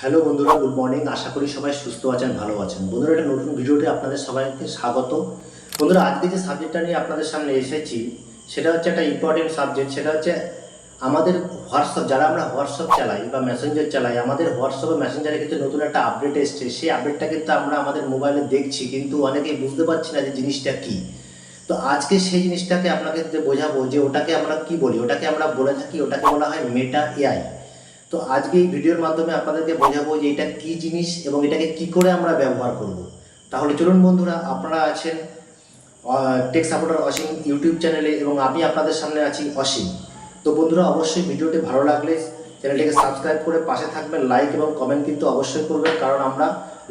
Hello বন্ধুরা, good morning. আশা করি সবাই সুস্থ আছেন, ভালো আছেন। বন্ধুরা, একটা নতুন ভিডিওতে আপনাদের সবাইকে স্বাগত বন্ধুরা, আজকে যে সাবজেক্টটা নিয়ে আপনাদের সামনে এসেছি, সেটা হচ্ছে একটা ইম্পর্টেন্ট সাবজেক্ট সেটা হচ্ছে আমাদের হোয়াটসঅ্যাপ যারা আমরা হোয়াটসঅ্যাপ চালাই বা মেসেঞ্জার চালাই, আমাদের হোয়াটসঅ্যাপে মেসেঞ্জারে কিন্তু নতুন একটা আপডেট এসছে। সেই আপডেটটা কিন্তু আমরা আমাদের মোবাইলে দেখছি, কিন্তু অনেকেই বুঝতে পারছি না যে জিনিসটা কী। তো আজকে সেই জিনিসটাকে আপনাকে বোঝাবো যে ওটাকে আমরা কি বলি, ওটাকে আমরা বলে থাকি, ওটাকে বলা হয় মেটা এআই তো আজকে এই ভিডিওর মাধ্যমে আপনাদেরকে বোঝাবো যে এটা কি জিনিস এবং এটাকে কি করে আমরা ব্যবহার করব। তাহলে চলুন বন্ধুরা, আপনারা আছেন টেক সাপোর্টার অসীম ইউটিউব চ্যানেলে এবং আমি আপনাদের সামনে আছি অসীম। তো বন্ধুরা, অবশ্যই ভিডিওটি ভালো লাগলে চ্যানেলটিকে সাবস্ক্রাইব করে পাশে থাকবেন লাইক এবং কমেন্ট কিন্তু অবশ্যই করবেন, কারণ আমরা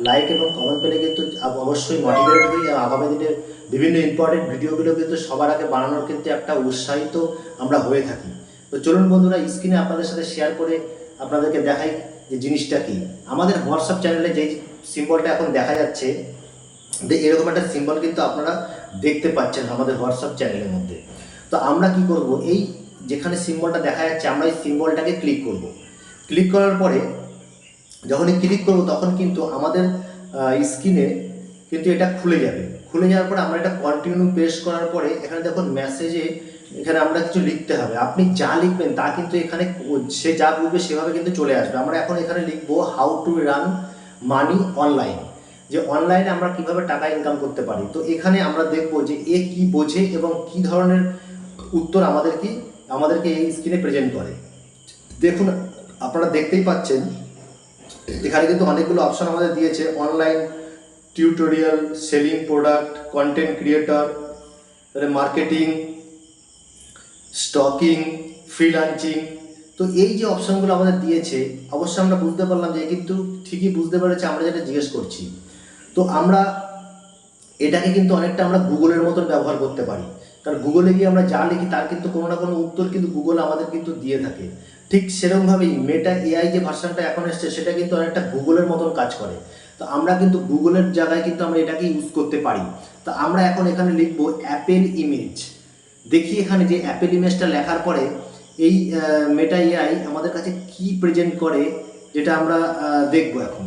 লাইক এবং কমেন্ট পেলে কিন্তু অবশ্যই মোটিভেট হই আগামী দিনের বিভিন্ন ইম্পর্টেন্ট ভিডিওগুলো কিন্তু সবার আগে বানানোর কিন্তু একটা উৎসাহিত আমরা হয়ে থাকি। তো চলুন বন্ধুরা স্ক্রিনে আপনাদের সাথে শেয়ার করে আপনাদেরকে দেখাই যে জিনিসটা কি। আমাদের হোয়াটসঅ্যাপ চ্যানেলে যেই সিম্বলটা এখন দেখা যাচ্ছে, যে এরকম একটা সিম্বল কিন্তু আপনারা দেখতে পাচ্ছেন আমাদের হোয়াটসঅ্যাপ চ্যানেলের মধ্যে। তো আমরা কি করব? এই যেখানে সিম্বলটা দেখা যাচ্ছে, আমরা এই সিম্বলটাকে ক্লিক করব। ক্লিক করার পরে যখনই ক্লিক করব, তখন কিন্তু আমাদের স্ক্রিনে কিন্তু এটা খুলে যাবে। খুলে যাওয়ার পরে আমরা এটা কন্টিনিউ প্রেস করার পরে এখানে দেখুন মেসেজে এখানে আমরা কিছু লিখতে হবে। আপনি যা লিখবেন তা কিন্তু এখানে সে যা বুঝবে সেভাবে কিন্তু চলে আসবে। আমরা এখন এখানে লিখব how to earn money online যে অনলাইনে আমরা কীভাবে টাকা ইনকাম করতে পারি। তো এখানে আমরা দেখব যে এ কি বোঝে এবং কি ধরনের উত্তর আমাদের কি আমাদেরকে এই স্ক্রিনে প্রেজেন্ট করে। দেখুন, আপনারা দেখতেই পাচ্ছেন, এখানে কিন্তু অনেকগুলো অপশন আমাদের দিয়েছে। Online tutorial selling product content creator তাহলে মার্কেটিং স্টকিং ফ্রিলান্সিং তো এই যে অপশনগুলো আমাদের দিয়েছে, অবশ্যই আমরা বুঝতে পারলাম যে কিন্তু ঠিকই বুঝতে পেরেছে, আমরা যেটা জিজ্ঞেস করছি। তো আমরা এটাকে কিন্তু অনেকটা আমরা গুগলের মতন ব্যবহার করতে পারি। কারণ গুগলে গিয়ে আমরা যা লিখি, তার কিন্তু কোনো না কোনো উত্তর কিন্তু গুগল আমাদের কিন্তু দিয়ে থাকে। ঠিক সেরকমভাবেই মেটা এআই যে ভার্সানটা এখন এসছে, সেটা কিন্তু অনেকটা গুগলের মতন কাজ করে। তো আমরা কিন্তু গুগলের জায়গায় কিন্তু আমরা এটাকে ইউজ করতে পারি। তো আমরা এখন এখানে লিখব অ্যাপেল ইমেজ দেখি এখানে যে অ্যাপেল ইমেজটা লেখার পরে এই মেটা এআই আমাদের কাছে কি প্রেজেন্ট করে যেটা আমরা দেখব এখন।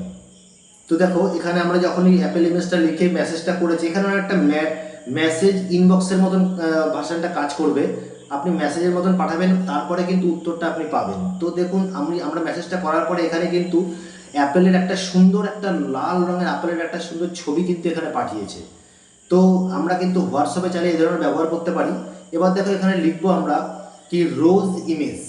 তো দেখো, এখানে আমরা যখনই অ্যাপেল ইমেজটা লিখে মেসেজটা করেছি, এখানে একটা মেসেজ ইনবক্সের মতন ভার্সানটা কাজ করবে। আপনি মেসেজের মতন পাঠাবেন, তারপরে কিন্তু উত্তরটা আপনি পাবেন। তো দেখুন, আমি, আমরা মেসেজটা করার পরে এখানে কিন্তু অ্যাপেলের একটা সুন্দর একটা লাল রঙের অ্যাপেলের একটা সুন্দর ছবি কিন্তু এখানে পাঠিয়েছে। তো আমরা কিন্তু হোয়াটসঅ্যাপে চাইলে এই ধরনের ব্যবহার করতে পারি। এবার দেখো এখানে লিখব আমরা কি রোজ ইমেজ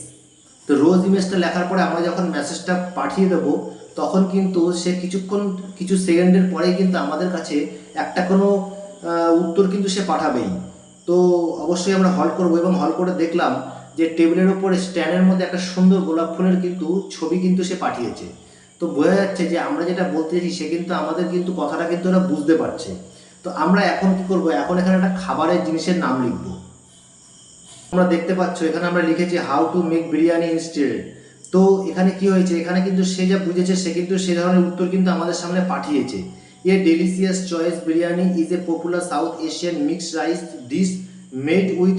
তো রোজ ইমেজটা লেখার পরে আমরা যখন মেসেজটা পাঠিয়ে দেবো, তখন কিন্তু সে কিছুক্ষণ, কিছু সেকেন্ডের পরেই কিন্তু আমাদের কাছে একটা কোনো উত্তর কিন্তু সে পাঠাবেই। তো অবশ্যই আমরা হল করব এবং হল করে দেখলাম যে টেবিলের ওপরে স্ট্যান্ডের মধ্যে একটা সুন্দর গোলাপ ফুলের কিন্তু ছবি কিন্তু সে পাঠিয়েছে। তো বোঝা যাচ্ছে যে আমরা যেটা বলতে চাইছি, সে কিন্তু আমাদের কিন্তু কথাটা কিন্তু ওরা বুঝতে পারছে। তো আমরা এখন কি করব? এখন এখানে একটা খাবারের জিনিসের নাম লিখব। আমরা দেখতে পাচ্ছ, এখানে আমরা লিখেছি how to make biryani instead তো এখানে কি হয়েছে? এখানে কিন্তু সে যা বুঝেছে, সে কিন্তু সে ধরনের উত্তর কিন্তু আমাদের সামনে পাঠিয়েছে। A delicious choice biryani is a popular South Asian mixed rice dish made with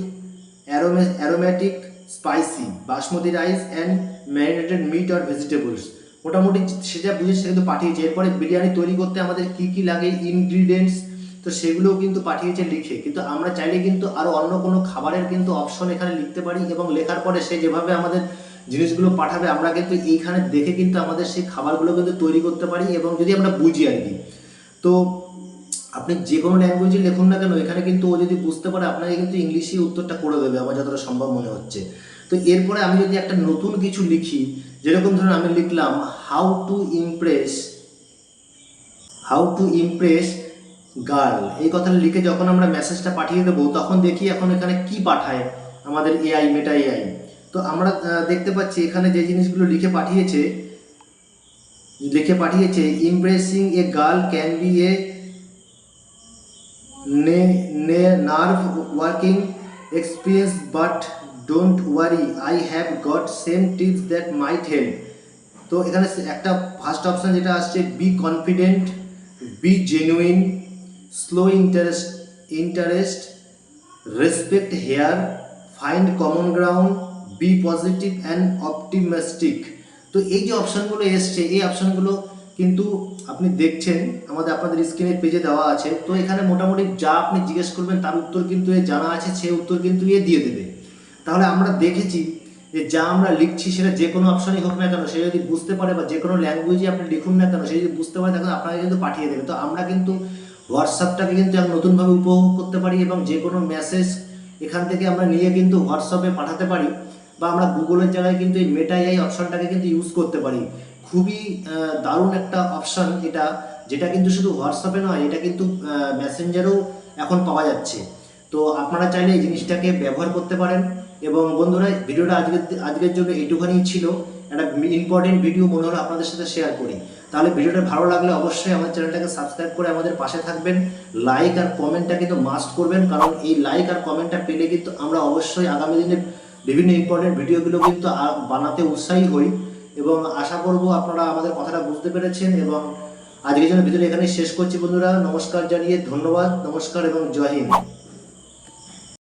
aroma aromatic spicy basmati rice and marinated meat R vegetables মোটামুটি সে যা বুঝেছে সে কিন্তু পাঠিয়েছে। এরপরে বিরিয়ানি তৈরি করতে আমাদের কি কি লাগে ইনগ্রিডিয়েন্টস তো সেগুলোও কিন্তু পাঠিয়েছে লিখে। কিন্তু আমরা চাইলে কিন্তু আরও অন্য কোনো খাবারের কিন্তু অপশন এখানে লিখতে পারি এবং লেখার পরে সে যেভাবে আমাদের জিনিসগুলো পাঠাবে, আমরা কিন্তু এইখানে দেখে কিন্তু আমাদের সেই খাবারগুলো কিন্তু তৈরি করতে পারি এবং যদি আমরা বুঝি আর কি। তো আপনি যে কোনো ল্যাঙ্গুয়েজে লিখুন না কেন, এখানে কিন্তু ও যদি বুঝতে পারে, আপনাকে কিন্তু ইংলিশে উত্তরটা করে দেবে, আমার যতটা সম্ভব মনে হচ্ছে। তো এরপরে আমি যদি একটা নতুন কিছু লিখি, যেরকম ধরুন আমি লিখলাম how to impress how to impress girl এই কথাটা লিখে যখন আমরা মেসেজটা পাঠিয়ে দেবো, তখন দেখি এখন এখানে কি পাঠায় আমাদের এআই মেটা এআই তো আমরা দেখতে পাচ্ছি এখানে যে জিনিসগুলো লিখে পাঠিয়েছে লিখে পাঠিয়েছে impressing a girl can be a nerve working experience but don't worry I have got same tips that might help তো এখানে একটা ফার্স্ট অপশান যেটা আসছে be confident be genuine slow interest interest respect her find common ground be positive and optimistic তো এই যে অপশানগুলো এসছে, এই অপশানগুলো কিন্তু আপনি দেখছেন, আমাদের আপনাদের স্ক্রিনের পেজে দেওয়া আছে। তো এখানে মোটামুটি যা আপনি জিজ্ঞেস করবেন, তার উত্তর কিন্তু এ জানা আছে, সে উত্তর কিন্তু এ দিয়ে দেবে। তাহলে আমরা দেখেছি যে যা আমরা লিখছি সেটা যে কোনো অপশনই হোক না কেন, সে যদি বুঝতে পারে বা যে কোনো ল্যাঙ্গুয়েজে আপনি লিখুন না কেন, সে যদি বুঝতে পারে তখন আপনাকে কিন্তু পাঠিয়ে দেবে। তো আমরা কিন্তু হোয়াটসঅ্যাপটাকে কিন্তু এক নতুনভাবে উপভোগ করতে পারি এবং যে কোনো মেসেজ এখান থেকে আমরা নিয়ে কিন্তু হোয়াটসঅ্যাপে পাঠাতে পারি বা আমরা গুগলের জায়গায় কিন্তু এই মেটাই এই অপশনটাকে কিন্তু ইউজ করতে পারি। খুবই দারুণ একটা অপশন এটা, যেটা কিন্তু শুধু হোয়াটসঅ্যাপে নয়, এটা কিন্তু মেসেঞ্জারেও এখন পাওয়া যাচ্ছে। তো আপনারা চাইলে এই জিনিসটাকে ব্যবহার করতে পারেন। এবং বন্ধুরা, ভিডিওটা আজকের আজকের জন্য এইটুখানি ছিল। একটা ইম্পর্টেন্ট ভিডিও মনে হলো আপনাদের সাথে শেয়ার করি। তাহলে ভিডিওটা ভালো লাগলে অবশ্যই আমাদের চ্যানেলটাকে সাবস্ক্রাইব করে আমাদের পাশে থাকবেন। লাইক আর কমেন্টটা কিন্তু মাস্ট করবেন, কারণ এই লাইক আর কমেন্টটা পেলে কিন্তু আমরা অবশ্যই আগামী দিনে বিভিন্ন ইম্পর্টেন্ট ভিডিওগুলো কিন্তু বানাতে উৎসাহী হই। এবং আশা করব আপনারা আমাদের কথাটা বুঝতে পেরেছেন এবং আজকের জন্য ভিডিও এখানে শেষ করছি বন্ধুরা। নমস্কার জানিয়ে ধন্যবাদ। নমস্কার এবং জয় হিন্দ।